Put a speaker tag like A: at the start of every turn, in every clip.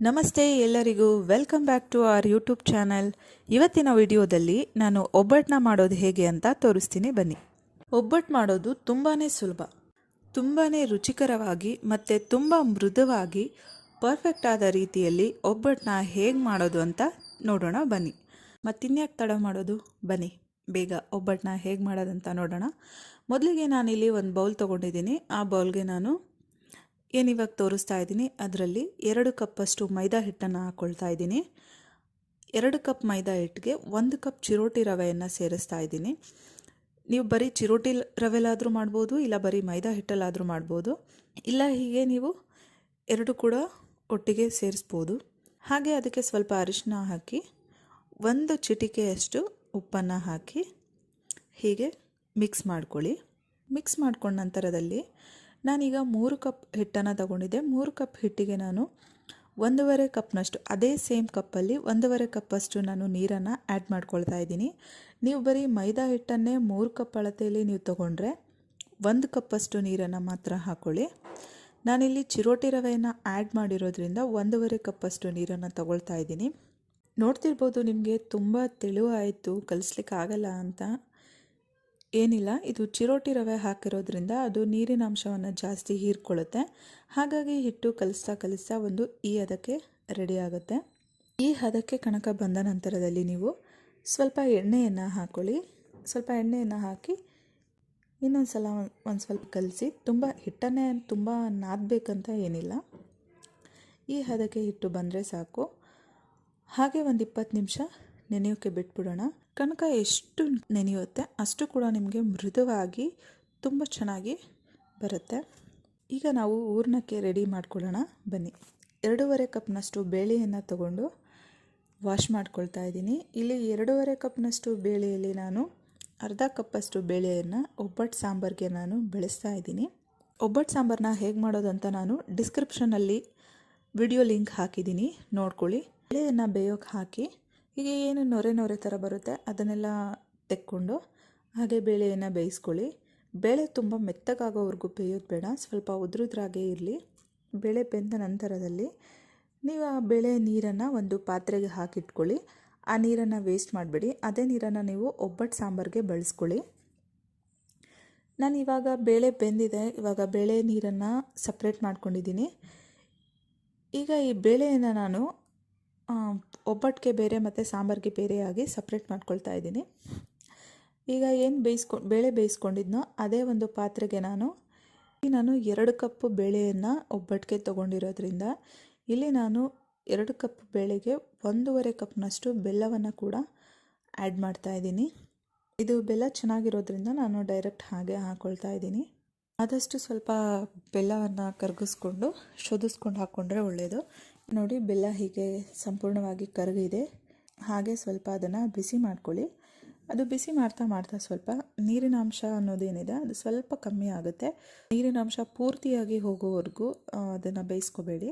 A: ನಮಸ್ತೆ ಎಲ್ಲರಿಗೂ. Welcome back to our YouTube channel ಇವತ್ತಿನ ವಿಡಿಯೋದಲ್ಲಿ ನಾನು ಒಬ್ಬಟ್ಟನ್ನ ಮಾಡೋದು ಹೇಗೆ ಅಂತ ತೋರಿಸ್ತೀನಿ ಬನ್ನಿ. ಒಬ್ಬಟ್ಟು ಮಾಡೋದು ತುಂಬಾ ಸುಲಭ. ತುಂಬಾ ರುಚಿಕರವಾಗಿ ಮತ್ತು ತುಂಬ ಮೃದುವಾಗಿ ಪರ್ಫೆಕ್ಟ್ ಆದ ರೀತಿಯಲ್ಲಿ ಒಬ್ಬಟ್ಟನ್ನ ಹೇಗೆ ಮಾಡೋದು ಅಂತ ನೋಡೋಣ ಬನ್ನಿ. ಮತ್ತಿನ್ಯಾಕೆ ತಡ ಮಾಡೋದು? ಬನ್ನಿ. ಬೇಗ ಒಬ್ಬಟ್ಟನ್ನ ಹೇಗೆ ಮಾಡೋದಂತ ನೋಡೋಣ. ಮೊದಲಿಗೆ ನಾನಿಲ್ಲಿ ಒಂದು ಬೌಲ್ ತೊಗೊಂಡಿದ್ದೀನಿ. ಆ ಬೌಲ್ಗೆ ನಾನು ಏನಿವಾಗ ತೋರಿಸ್ತಾ ಇದ್ದೀನಿ, ಅದರಲ್ಲಿ ಎರಡು ಕಪ್ಪಷ್ಟು ಮೈದಾ ಹಿಟ್ಟನ್ನು ಹಾಕ್ಕೊಳ್ತಾ ಇದ್ದೀನಿ. ಎರಡು ಕಪ್ ಮೈದಾ ಹಿಟ್ಟಿಗೆ ಒಂದು ಕಪ್ ಚಿರೋಟಿ ರವೆಯನ್ನು ಸೇರಿಸ್ತಾ ಇದ್ದೀನಿ. ನೀವು ಬರೀ ಚಿರೋಟಿ ರವೆಲಾದರೂ ಮಾಡ್ಬೋದು, ಇಲ್ಲ ಬರೀ ಮೈದಾ ಹಿಟ್ಟಲ್ಲಾದರೂ ಮಾಡ್ಬೋದು. ಇಲ್ಲ, ಹೀಗೆ ನೀವು ಎರಡು ಕೂಡ ಒಟ್ಟಿಗೆ ಸೇರಿಸ್ಬೋದು. ಹಾಗೆ ಅದಕ್ಕೆ ಸ್ವಲ್ಪ ಅರಿಶಿನ ಹಾಕಿ, ಒಂದು ಚಿಟಿಕೆಯಷ್ಟು ಉಪ್ಪನ್ನು ಹಾಕಿ ಹೀಗೆ ಮಿಕ್ಸ್ ಮಾಡ್ಕೊಳ್ಳಿ. ಮಿಕ್ಸ್ ಮಾಡ್ಕೊಂಡ ನಂತರದಲ್ಲಿ ನಾನೀಗ ಮೂರು ಕಪ್ ಹಿಟ್ಟನ್ನು ತಗೊಂಡಿದ್ದೆ. ಮೂರು ಕಪ್ ಹಿಟ್ಟಿಗೆ ನಾನು ಒಂದೂವರೆ ಕಪ್ನಷ್ಟು, ಅದೇ ಸೇಮ್ ಕಪ್ಪಲ್ಲಿ ಒಂದೂವರೆ ಕಪ್ಪಷ್ಟು ನಾನು ನೀರನ್ನು ಆ್ಯಡ್ ಮಾಡ್ಕೊಳ್ತಾ ಇದ್ದೀನಿ. ನೀವು ಬರೀ ಮೈದಾ ಹಿಟ್ಟನ್ನೇ ಮೂರು ಕಪ್ ಅಳತೆಯಲ್ಲಿ ನೀವು ತೊಗೊಂಡ್ರೆ ಒಂದು ಕಪ್ಪಷ್ಟು ನೀರನ್ನು ಮಾತ್ರ ಹಾಕ್ಕೊಳ್ಳಿ ನಾನಿಲ್ಲಿ ಚಿರೋಟಿ ರವೆಯನ್ನು ಆ್ಯಡ್ ಮಾಡಿರೋದ್ರಿಂದ ಒಂದೂವರೆ ಕಪ್ಪಷ್ಟು ನೀರನ್ನು ತಗೊಳ್ತಾ ಇದ್ದೀನಿ. ನೋಡ್ತಿರ್ಬೋದು ನಿಮಗೆ ತುಂಬ ತೆಳುವಾಯಿತು ಕಲಿಸ್ಲಿಕ್ಕೆ ಆಗಲ್ಲ ಅಂತ. ಏನಿಲ್ಲ, ಇದು ಚಿರೋಟಿ ರವೆ ಹಾಕಿರೋದ್ರಿಂದ ಅದು ನೀರಿನ ಅಂಶವನ್ನು ಜಾಸ್ತಿ ಹೀರ್ಕೊಳ್ಳುತ್ತೆ. ಹಾಗಾಗಿ ಹಿಟ್ಟು ಕಲಿಸ್ತಾ ಕಲಿಸ್ತಾ ಒಂದು ಈ ಹದಕ್ಕೆ ರೆಡಿ ಆಗುತ್ತೆ. ಈ ಹದಕ್ಕೆ ಕಣಕ ಬಂದ ನಂತರದಲ್ಲಿ ನೀವು ಸ್ವಲ್ಪ ಎಣ್ಣೆಯನ್ನು ಹಾಕೊಳ್ಳಿ. ಸ್ವಲ್ಪ ಎಣ್ಣೆಯನ್ನು ಹಾಕಿ ಇನ್ನೊಂದು ಸಲ ಒಂದು ಸ್ವಲ್ಪ ಕಲಿಸಿ, ತುಂಬ ಹಿಟ್ಟನ್ನೇ ತುಂಬ ನಾದಬೇಕಂತ ಏನಿಲ್ಲ. ಈ ಹದಕ್ಕೆ ಹಿಟ್ಟು ಬಂದರೆ ಸಾಕು. ಹಾಗೆ ಒಂದು ಇಪ್ಪತ್ತು ನಿಮಿಷ ನೆನೆಯೋಕ್ಕೆ ಬಿಟ್ಬಿಡೋಣ. ಕನಕ ಎಷ್ಟು ನೆನೆಯುತ್ತೆ ಅಷ್ಟು ಕೂಡ ನಿಮಗೆ ಮೃದುವಾಗಿ ತುಂಬ ಚೆನ್ನಾಗಿ ಬರುತ್ತೆ. ಈಗ ನಾವು ಹೂರ್ಣಕ್ಕೆ ರೆಡಿ ಮಾಡ್ಕೊಳ್ಳೋಣ. ಬನ್ನಿ. ಎರಡೂವರೆ ಕಪ್ನಷ್ಟು ಬೇಳೆಯನ್ನು ತಗೊಂಡು ವಾಶ್ ಮಾಡ್ಕೊಳ್ತಾ ಇದ್ದೀನಿ. ಇಲ್ಲಿ ಎರಡೂವರೆ ಕಪ್ನಷ್ಟು ಬೇಳೆಯಲ್ಲಿ ನಾನು ಅರ್ಧ ಕಪ್ಪಷ್ಟು ಬೇಳೆಯನ್ನು, ಒಬ್ಬಟ್ಟು ಸಾಂಬಾರಿಗೆ ನಾನು ಬೆಳೆಸ್ತಾ ಇದ್ದೀನಿ. ಒಬ್ಬಟ್ಟು ಸಾಂಬಾರನ್ನ ಹೇಗೆ ಮಾಡೋದಂತ ನಾನು ಡಿಸ್ಕ್ರಿಪ್ಷನಲ್ಲಿ ವಿಡಿಯೋ ಲಿಂಕ್ ಹಾಕಿದ್ದೀನಿ. ನೋಡ್ಕೊಳ್ಳಿ. ಬೇಳೆಯನ್ನು ಬೇಯೋಕೆ ಹಾಕಿ ಹೀಗೆ ಏನು ನೊರೆ ನೊರೆ ಥರ ಬರುತ್ತೆ. ಅದನ್ನೆಲ್ಲ ತೆಕ್ಕೊಂಡು ಹಾಗೆ ಬೇಳೆಯನ್ನು ಬೇಯಿಸ್ಕೊಳ್ಳಿ. ಬೇಳೆ ತುಂಬ ಮೆತ್ತಗಾಗೋವರೆಗೂ ಬೇಯೋದು ಬೇಡ. ಸ್ವಲ್ಪ ಉದ್ರುದ್ರಾಗೇ ಇರಲಿ. ಬೇಳೆ ಬೆಂದ ನಂತರದಲ್ಲಿ ನೀವು ಆ ಬೇಳೆ ನೀರನ್ನು ಒಂದು ಪಾತ್ರೆಗೆ ಹಾಕಿಟ್ಕೊಳ್ಳಿ. ಆ ನೀರನ್ನು ವೇಸ್ಟ್ ಮಾಡಬೇಡಿ. ಅದೇ ನೀರನ್ನು ನೀವು ಒಬ್ಬಟ್ಟು ಸಾಂಬಾರಿಗೆ ಬಳಸ್ಕೊಳ್ಳಿ. ನಾನು ಇವಾಗ ಬೇಳೆ ಬೆಂದಿದೆ. ಇವಾಗ ಬೇಳೆ ನೀರನ್ನು ಸಪ್ರೇಟ್ ಮಾಡ್ಕೊಂಡಿದ್ದೀನಿ. ಈಗ ಈ ಬೇಳೆಯನ್ನು ನಾನು ಒಬ್ಬಟ್ಟಿಗೆ ಬೇರೆ ಮತ್ತು ಸಾಂಬಾರಿಗೆ ಬೇರೆಯಾಗಿ ಸಪ್ರೇಟ್ ಮಾಡ್ಕೊಳ್ತಾ ಇದ್ದೀನಿ. ಈಗ ಏನು ಬೇಯಿಸ್ಕೊ, ಬೇಳೆ ಬೇಯಿಸ್ಕೊಂಡಿದ್ನೋ ಅದೇ ಒಂದು ಪಾತ್ರೆಗೆ ನಾನು ನಾನು ಎರಡು ಕಪ್ಪು ಬೇಳೆಯನ್ನು ಒಬ್ಬಟ್ಟಿಗೆ ತೊಗೊಂಡಿರೋದ್ರಿಂದ, ಇಲ್ಲಿ ನಾನು ಎರಡು ಕಪ್ ಬೇಳೆಗೆ ಒಂದೂವರೆ ಕಪ್ನಷ್ಟು ಬೆಲ್ಲವನ್ನು ಕೂಡ ಆ್ಯಡ್ ಮಾಡ್ತಾ ಇದ್ದೀನಿ. ಇದು ಬೆಲ್ಲ ಚೆನ್ನಾಗಿರೋದ್ರಿಂದ ನಾನು ಡೈರೆಕ್ಟ್ ಹಾಗೆ ಹಾಕ್ಕೊಳ್ತಾ ಇದ್ದೀನಿ. ಆದಷ್ಟು ಸ್ವಲ್ಪ ಬೆಲ್ಲವನ್ನು ಕರಗಿಸ್ಕೊಂಡು, ಶೋಧಿಸ್ಕೊಂಡು ಹಾಕ್ಕೊಂಡ್ರೆ ಒಳ್ಳೆಯದು ನೋಡಿ, ಬೆಲ್ಲ ಹೀಗೆ ಸಂಪೂರ್ಣವಾಗಿ ಕರಗಿದೆ. ಹಾಗೆ ಸ್ವಲ್ಪ ಅದನ್ನು ಬಿಸಿ ಮಾಡ್ಕೊಳ್ಳಿ. ಅದು ಬಿಸಿ ಮಾಡ್ತಾ ಮಾಡ್ತಾ ಸ್ವಲ್ಪ ನೀರಿನ ಅಂಶ ಅನ್ನೋದೇನಿದೆ, ಅದು ಸ್ವಲ್ಪ ಕಮ್ಮಿ ಆಗುತ್ತೆ. ನೀರಿನ ಅಂಶ ಪೂರ್ತಿಯಾಗಿ ಹೋಗೋವರೆಗೂ ಅದನ್ನು ಬೇಯಿಸ್ಕೋಬೇಡಿ.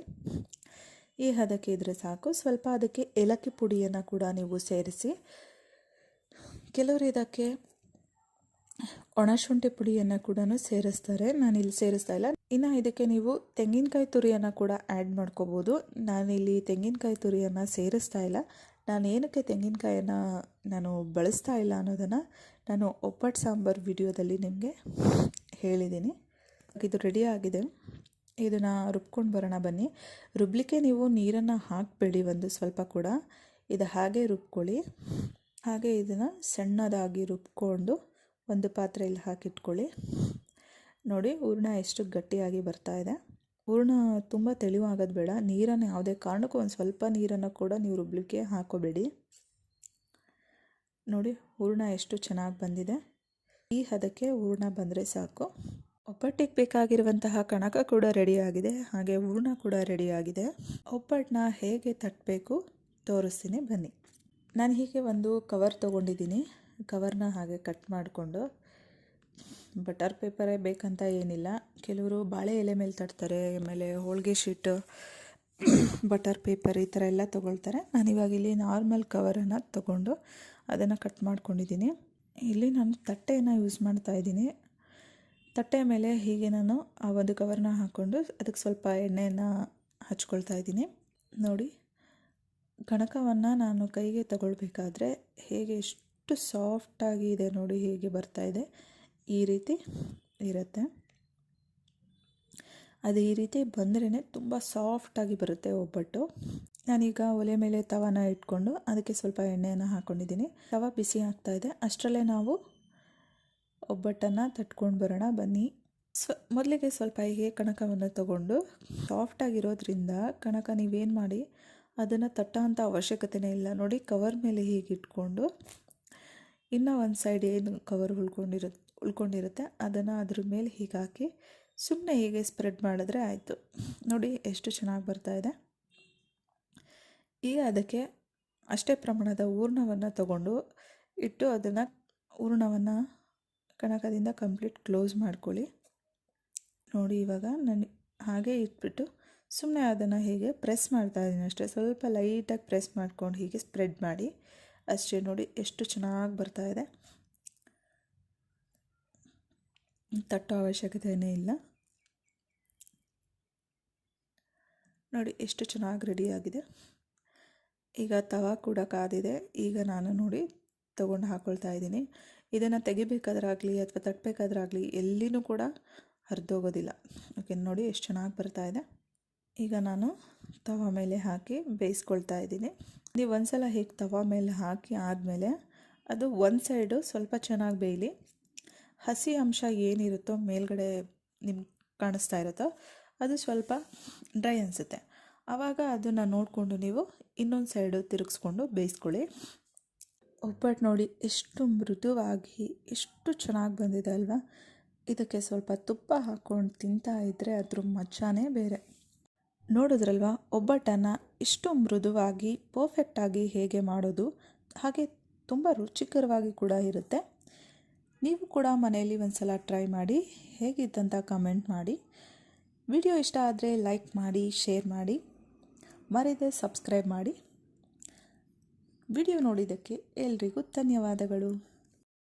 A: ಈ ಹದಕ್ಕೆ ಇದ್ರೆ ಸಾಕು. ಸ್ವಲ್ಪ ಅದಕ್ಕೆ ಏಲಕ್ಕಿ ಪುಡಿಯನ್ನು ಕೂಡ ನೀವು ಸೇರಿಸಿ. ಕೆಲವರು ಇದಕ್ಕೆ ಒಣಶುಂಠಿ ಪುಡಿಯನ್ನು ಕೂಡ ಸೇರಿಸ್ತಾರೆ. ಇಲ್ಲಿ ಸೇರಿಸ್ತಾ ಇಲ್ಲ. ಇನ್ನು ಇದಕ್ಕೆ ನೀವು ತೆಂಗಿನಕಾಯಿ ತುರಿಯನ್ನು ಕೂಡ ಆ್ಯಡ್ ಮಾಡ್ಕೋಬೋದು. ನಾನಿಲ್ಲಿ ತೆಂಗಿನಕಾಯಿ ತುರಿಯನ್ನು ಸೇರಿಸ್ತಾ ಇಲ್ಲ. ನಾನು ಏನಕ್ಕೆ ತೆಂಗಿನಕಾಯನ್ನು ನಾನು ಬಳಸ್ತಾ ಇಲ್ಲ ಅನ್ನೋದನ್ನು ನಾನು ಒಪ್ಪಟ್ಟು ಸಾಂಬಾರು ವಿಡಿಯೋದಲ್ಲಿ ನಿಮಗೆ ಹೇಳಿದ್ದೀನಿ. ಇದು ರೆಡಿ ಆಗಿದೆ. ಇದನ್ನು ರುಬ್ಕೊಂಡು ಬರೋಣ ಬನ್ನಿ. ರುಬ್ಲಿಕ್ಕೆ ನೀವು ನೀರನ್ನು ಹಾಕಬೇಡಿ ಒಂದು ಸ್ವಲ್ಪ ಕೂಡ. ಇದು ಹಾಗೆ ರುಬ್ಕೊಳ್ಳಿ. ಹಾಗೆ ಇದನ್ನು ಸಣ್ಣದಾಗಿ ರುಬ್ಕೊಂಡು ಒಂದು ಪಾತ್ರೆಯಲ್ಲಿ ಹಾಕಿಟ್ಕೊಳ್ಳಿ. ನೋಡಿ, ಹೂರ್ಣ ಎಷ್ಟು ಗಟ್ಟಿಯಾಗಿ ಬರ್ತಾ ಇದೆ. ಹೂರ್ಣ ತುಂಬ ತೆಳುವಾಗೋದು ಬೇಡ. ನೀರನ್ನು ಯಾವುದೇ ಕಾರಣಕ್ಕೂ ಒಂದು ಸ್ವಲ್ಪ ನೀರನ್ನು ಕೂಡ ನೀವು ರುಬ್ಲಿಕ್ಕೆ ಹಾಕೋಬೇಡಿ. ನೋಡಿ, ಹೂರ್ಣ ಎಷ್ಟು ಚೆನ್ನಾಗಿ ಬಂದಿದೆ. ಈ ಹದಕ್ಕೆ ಹೂರ್ಣ ಬಂದರೆ ಸಾಕು. ಒಬ್ಬಟ್ಟಿಗೆ ಬೇಕಾಗಿರುವಂತಹ ಕಣಕ ಕೂಡ ರೆಡಿಯಾಗಿದೆ ಹಾಗೆ ಹೂರ್ಣ ಕೂಡ ರೆಡಿಯಾಗಿದೆ ಒಬ್ಬಟ್ಟನ್ನ ಹೇಗೆ ತಟ್ಟಬೇಕು ತೋರಿಸ್ತೀನಿ ಬನ್ನಿ. ನಾನು ಹೀಗೆ ಒಂದು ಕವರ್ ತೊಗೊಂಡಿದ್ದೀನಿ. ಕವರ್ನ ಹಾಗೆ ಕಟ್ ಮಾಡಿಕೊಂಡು ಬಟರ್ ಪೇಪರೇ ಬೇಕಂತ ಏನಿಲ್ಲ. ಕೆಲವರು ಬಾಳೆ ಎಲೆ ಮೇಲೆ ತಡ್ತಾರೆ ಆಮೇಲೆ ಹೋಳಿಗೆ ಶೀಟ್, ಬಟರ್ ಪೇಪರ್ ಈ ಥರ ಎಲ್ಲ ತೊಗೊಳ್ತಾರೆ. ನಾನಿವಾಗ ಇಲ್ಲಿ ನಾರ್ಮಲ್ ಕವರನ್ನು ತೊಗೊಂಡು ಅದನ್ನು ಕಟ್ ಮಾಡ್ಕೊಂಡಿದ್ದೀನಿ. ಇಲ್ಲಿ ನಾನು ತಟ್ಟೆಯನ್ನು ಯೂಸ್ ಮಾಡ್ತಾ ಇದ್ದೀನಿ. ತಟ್ಟೆ ಮೇಲೆ ಹೀಗೆ ನಾನು ಆ ಒಂದು ಕವರ್ನ ಹಾಕ್ಕೊಂಡು ಅದಕ್ಕೆ ಸ್ವಲ್ಪ ಎಣ್ಣೆಯನ್ನು ಹಚ್ಕೊಳ್ತಾ ಇದ್ದೀನಿ. ನೋಡಿ, ಕಣಕವನ್ನು ನಾನು ಕೈಗೆ ತಗೊಳ್ಬೇಕಾದ್ರೆ ಹೇಗೆ ಎಷ್ಟು ಸಾಫ್ಟಾಗಿ ಇದೆ ನೋಡಿ ಹೇಗೆ ಬರ್ತಾ ಇದೆ. ಈ ರೀತಿ ಇರುತ್ತೆ. ಅದು ಈ ರೀತಿ ಬಂದ್ರೇ ತುಂಬ ಸಾಫ್ಟಾಗಿ ಬರುತ್ತೆ ಒಬ್ಬಟ್ಟು. ನಾನೀಗ ಒಲೆ ಮೇಲೆ ತವನ ಇಟ್ಕೊಂಡು ಅದಕ್ಕೆ ಸ್ವಲ್ಪ ಎಣ್ಣೆಯನ್ನು ಹಾಕ್ಕೊಂಡಿದ್ದೀನಿ ತವ ಬಿಸಿ ಆಗ್ತಾ ಇದೆ. ಅಷ್ಟರಲ್ಲೇ ನಾವು ಒಬ್ಬಟ್ಟನ್ನು ತಟ್ಕೊಂಡು ಬರೋಣ. ಬನ್ನಿ. ಸ್ವ, ಮೊದಲಿಗೆ ಸ್ವಲ್ಪ ಹೀಗೆ ಕಣಕವನ್ನು ತಗೊಂಡು ಸಾಫ್ಟಾಗಿರೋದ್ರಿಂದ ಕಣಕ ನೀವೇನು ಮಾಡಿ ಅದನ್ನು ತಟ್ಟೋಂಥ ಅವಶ್ಯಕತೆನೇ ಇಲ್ಲ. ನೋಡಿ ಕವರ್ ಮೇಲೆ ಹೀಗೆ ಇಟ್ಕೊಂಡು ಇನ್ನೂ ಒಂದು ಸೈಡ್ ಏನು ಕವರ್ ಉಳ್ಕೊಂಡಿರು, ಉಳ್ಕೊಂಡಿರುತ್ತೆ. ಅದನ್ನು ಅದ್ರ ಮೇಲೆ ಹೀಗೆ ಹಾಕಿ ಸುಮ್ಮನೆ ಹೀಗೆ ಸ್ಪ್ರೆಡ್ ಮಾಡಿದ್ರೆ ಆಯಿತು. ನೋಡಿ ಎಷ್ಟು ಚೆನ್ನಾಗಿ ಬರ್ತಾ ಇದೆ. ಈಗ ಅದಕ್ಕೆ ಅಷ್ಟೇ ಪ್ರಮಾಣದ ಹೂರ್ಣವನ್ನು ತಗೊಂಡು ಇಟ್ಟು ಅದನ್ನು ಹೂರ್ಣವನ್ನು ಕಣಕದಿಂದ ಕಂಪ್ಲೀಟ್ ಕ್ಲೋಸ್ ಮಾಡ್ಕೊಳ್ಳಿ. ನೋಡಿ ಇವಾಗ ನಾನು ಹಾಗೆ ಇಟ್ಬಿಟ್ಟು ಸುಮ್ಮನೆ ಅದನ್ನು ಹೀಗೆ ಪ್ರೆಸ್ ಮಾಡ್ತಾ ಇದ್ದೀನಿ ಅಷ್ಟೇ. ಸ್ವಲ್ಪ ಲೈಟಾಗಿ ಪ್ರೆಸ್ ಮಾಡ್ಕೊಂಡು ಹೀಗೆ ಸ್ಪ್ರೆಡ್ ಮಾಡಿ. ಅಷ್ಟೇ ನೋಡಿ ಎಷ್ಟು ಚೆನ್ನಾಗಿ ಬರ್ತಾ ಇದೆ. ತಟ್ಟೋ ಅವಶ್ಯಕತೆಯೇ ಇಲ್ಲ. ನೋಡಿ ಎಷ್ಟು ಚೆನ್ನಾಗಿ ರೆಡಿಯಾಗಿದೆ ಈಗ ತವಾ ಕೂಡ ಕಾದಿದೆ. ಈಗ ನಾನು ನೋಡಿ ತೊಗೊಂಡು ಹಾಕ್ಕೊಳ್ತಾ ಇದ್ದೀನಿ. ಇದನ್ನು ತೆಗಿಬೇಕಾದ್ರಾಗಲಿ ಅಥವಾ ತಟ್ಟಬೇಕಾದ್ರಾಗಲಿ ಎಲ್ಲಿನೂ ಕೂಡ ಹರಿದೋಗೋದಿಲ್ಲ. ಓಕೆ ನೋಡಿ ಎಷ್ಟು ಚೆನ್ನಾಗಿ ಬರ್ತಾ ಇದೆ. ಈಗ ನಾನು ತವಾ ಮೇಲೆ ಹಾಕಿ ಬೇಯಿಸ್ಕೊಳ್ತಾ ಇದ್ದೀನಿ. ನೀವು ಒಂದ್ಸಲ ಹೇಗೆ ತವಾ ಮೇಲೆ ಹಾಕಿ ಆದಮೇಲೆ ಅದು ಒಂದು ಸೈಡು ಸ್ವಲ್ಪ ಚೆನ್ನಾಗಿ ಬೇಯಲಿ. ಹಸಿ ಅಂಶ ಏನಿರುತ್ತೋ ಮೇಲ್ಗಡೆ ನಿಮ್ಗೆ ಕಾಣಿಸ್ತಾ ಇರುತ್ತೋ ಅದು ಸ್ವಲ್ಪ ಡ್ರೈ ಅನಿಸುತ್ತೆ. ಆವಾಗ ಅದನ್ನು ನೋಡಿಕೊಂಡು ನೀವು ಇನ್ನೊಂದು ಸೈಡು ತಿರುಗಿಸ್ಕೊಂಡು ಬೇಯಿಸ್ಕೊಳ್ಳಿ. ಒಬ್ಬಟ್ಟು ನೋಡಿ ಎಷ್ಟು ಮೃದುವಾಗಿ, ಎಷ್ಟು ಚೆನ್ನಾಗಿ ಬಂದಿದೆ ಅಲ್ವಾ? ಇದಕ್ಕೆ ಸ್ವಲ್ಪ ತುಪ್ಪ ಹಾಕ್ಕೊಂಡು ತಿಂತಾ ಇದ್ದರೆ ಅದ್ರ ಮಜಾನೇ ಬೇರೆ. ನೋಡಿದ್ರಲ್ವಾ? ಒಬ್ಬಟ್ಟನ್ನು ಇಷ್ಟು ಮೃದುವಾಗಿ ಪರ್ಫೆಕ್ಟಾಗಿ ಹೇಗೆ ಮಾಡೋದು? ಹಾಗೆ ತುಂಬ ರುಚಿಕರವಾಗಿ ಕೂಡ ಇರುತ್ತೆ. ನೀವು ಕೂಡ ಮನೆಯಲ್ಲಿ ಒಂದು ಸಲ ಟ್ರೈ ಮಾಡಿ ಹೇಗಿತ್ತಂತ ಕಮೆಂಟ್ ಮಾಡಿ. ವಿಡಿಯೋ ಇಷ್ಟ ಆದರೆ ಲೈಕ್ ಮಾಡಿ ಶೇರ್ ಮಾಡಿ. ಮರೆಯದೆ ಸಬ್ಸ್ಕ್ರೈಬ್ ಮಾಡಿ. ವಿಡಿಯೋ ನೋಡಿದ್ದಕ್ಕೆ ಎಲ್ರಿಗೂ ಧನ್ಯವಾದಗಳು.